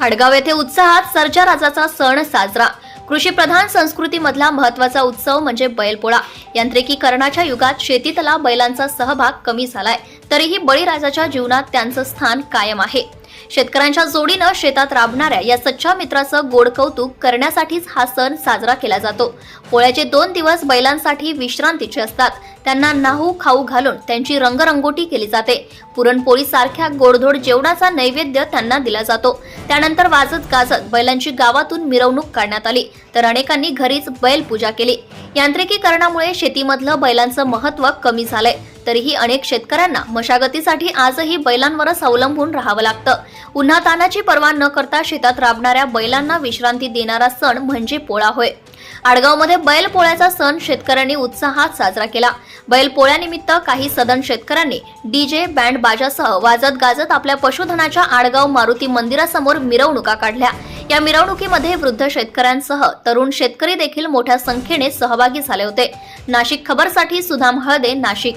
आडगाव येथे उत्साहात सर्जाराजाचा सण साजरा. कृषी प्रधान संस्कृतीमधला महत्त्वाचा उत्सव म्हणजे बैलपोळा. यांत्रिकीकरणाच्या युगात शेतीतला बैलांचा सहभाग कमी झालाय. तरीही बळीराजाच्या जीवनात त्यांचं स्थान कायम आहे. शेतकऱ्यांच्या जोडीनं शेतात राबणाऱ्या या सच्च्या मित्राचं गोड कौतुक करण्यासाठीच हा सण साजरा केला जातो. पोळ्याचे दोन दिवस बैलांसाठी विश्रांतीचे असतात. त्यांना नाहू खाऊ घालून त्यांची रंगरंगोटी केली जाते. पुरणपोळी सारख्या गोडधोड जेवणाचा नैवेद्य त्यांना दिला जातो. त्यानंतर वाजत गाजत बैलांची गावातून मिरवणूक काढण्यात आली. तर अनेकांनी घरीच बैल पूजा केली. यांत्रिकीकरणामुळे शेतीमधलं बैलांचं महत्त्व कमी झालंय. तरीही अनेक शेतकऱ्यांना मशागतीसाठी आजही बैलांवरच अवलंबून राहावं लागतं. उन्हा तानाची पर्वा न करता शेतात राबणाऱ्या बैलांना विश्रांती देणारा सण म्हणजे पोळा होय. आडगावमध्ये बैल पोळ्याचा सण शेतकऱ्यांनी उत्साहात साजरा केला. बैल पोळ्यानिमित्त काही सदन शेतकऱ्यांनी डीजे बँड बाजासह वाजत गाजत आपल्या पशुधनाच्या आडगाव मारुती मंदिरासमोर मिरवणुका काढल्या. या मिरवणुकीमध्ये वृद्ध शेतकऱ्यांसह तरुण शेतकरी देखील मोठ्या संख्येने सहभागी झाले होते. नाशिक खबरसाठी सुधाम हळदे नाशिक.